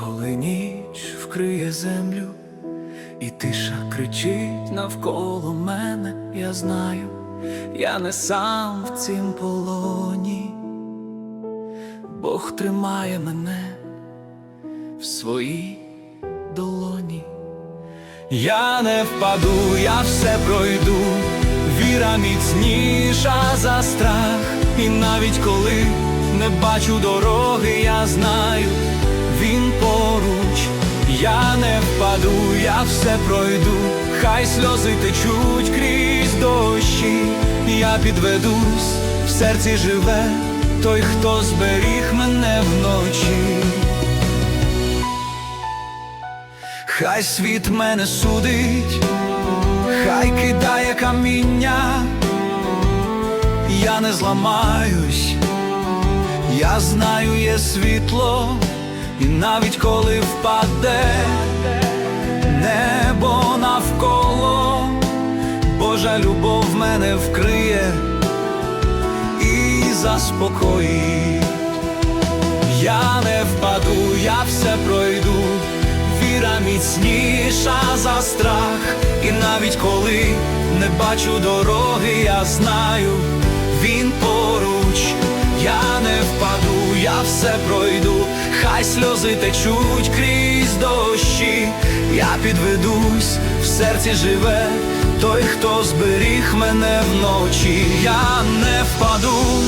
коли ніч вкриє землю, і тиша кричить навколо мене, я знаю, я не сам в цім полоні, Бог тримає мене в своїй долоні. Я не впаду, я все пройду, віра міцніша за страх, і навіть коли не бачу дороги, я знаю він поруч, я не впаду, я все пройду, хай сльози течуть крізь дощі, я підведусь, в серці живе той, хто зберіг мене вночі. Хай світ мене судить, хай кидає каміння, я не зламаюсь, я знаю, є світло, і навіть коли впаде небо навколо, Божа любов мене вкриє і заспокоїть. Я не впаду, я все пройду, віра міцніша за страх, і навіть коли не бачу дороги, я знаю, він поруч, я не впаду, я все пройду, сльози течуть крізь дощі, я підведусь, в серці живе той, хто зберіг мене вночі, я не впаду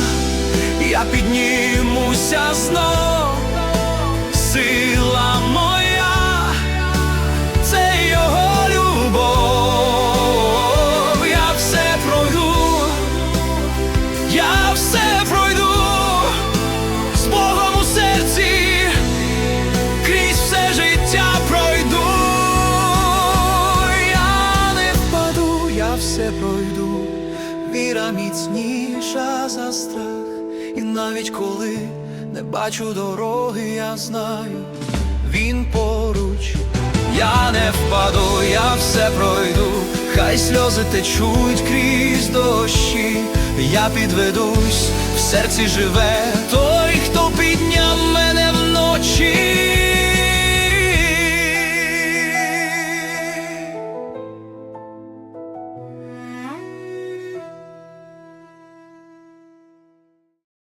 я піднімуся знов, сила моя, пройду, віра міцніша за страх, і навіть коли не бачу дороги, я знаю, він поруч, я не впаду, я все пройду, хай сльози течуть крізь дощі, я підведусь, в серці живе той, хто підняв мене вночі.